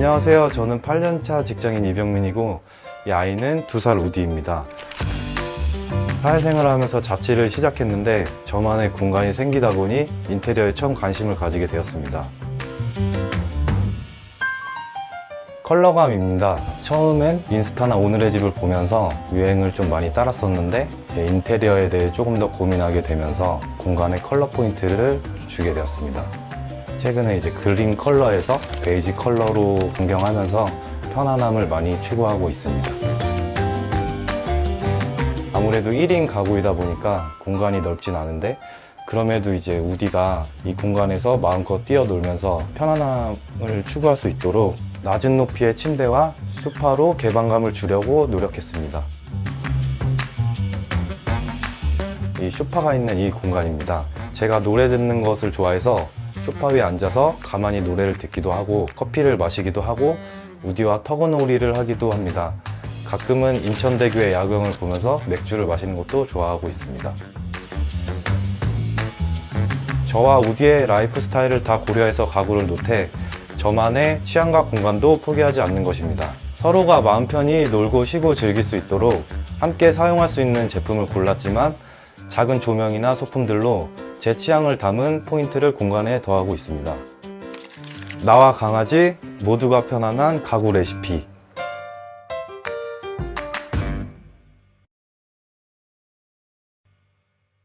안녕하세요. 저는 8년차 직장인 이병민이고 이 아이는 2살 우디입니다. 사회생활을 하면서 자취를 시작했는데 저만의 공간이 생기다 보니 인테리어에 처음 관심을 가지게 되었습니다. 컬러감입니다. 처음엔 인스타나 오늘의 집을 보면서 유행을 좀 많이 따랐었는데 제 인테리어에 대해 조금 더 고민하게 되면서 공간에 컬러 포인트를 주게 되었습니다. 최근에 이제 그린 컬러에서 베이지 컬러로 변경하면서 편안함을 많이 추구하고 있습니다. 아무래도 1인 가구이다 보니까 공간이 넓진 않은데 그럼에도 이제 우디가 이 공간에서 마음껏 뛰어놀면서 편안함을 추구할 수 있도록 낮은 높이의 침대와 소파로 개방감을 주려고 노력했습니다. 이 소파가 있는 이 공간입니다. 제가 노래 듣는 것을 좋아해서 소파 위에 앉아서 가만히 노래를 듣기도 하고 커피를 마시기도 하고 우디와 터그놀이를 하기도 합니다. 가끔은 인천대교의 야경을 보면서 맥주를 마시는 것도 좋아하고 있습니다. 저와 우디의 라이프 스타일을 다 고려해서 가구를 놓되 저만의 취향과 공간도 포기하지 않는 것입니다. 서로가 마음 편히 놀고 쉬고 즐길 수 있도록 함께 사용할 수 있는 제품을 골랐지만 작은 조명이나 소품들로 제 취향을 담은 포인트를 공간에 더하고 있습니다. 나와 강아지 모두가 편안한 가구 레시피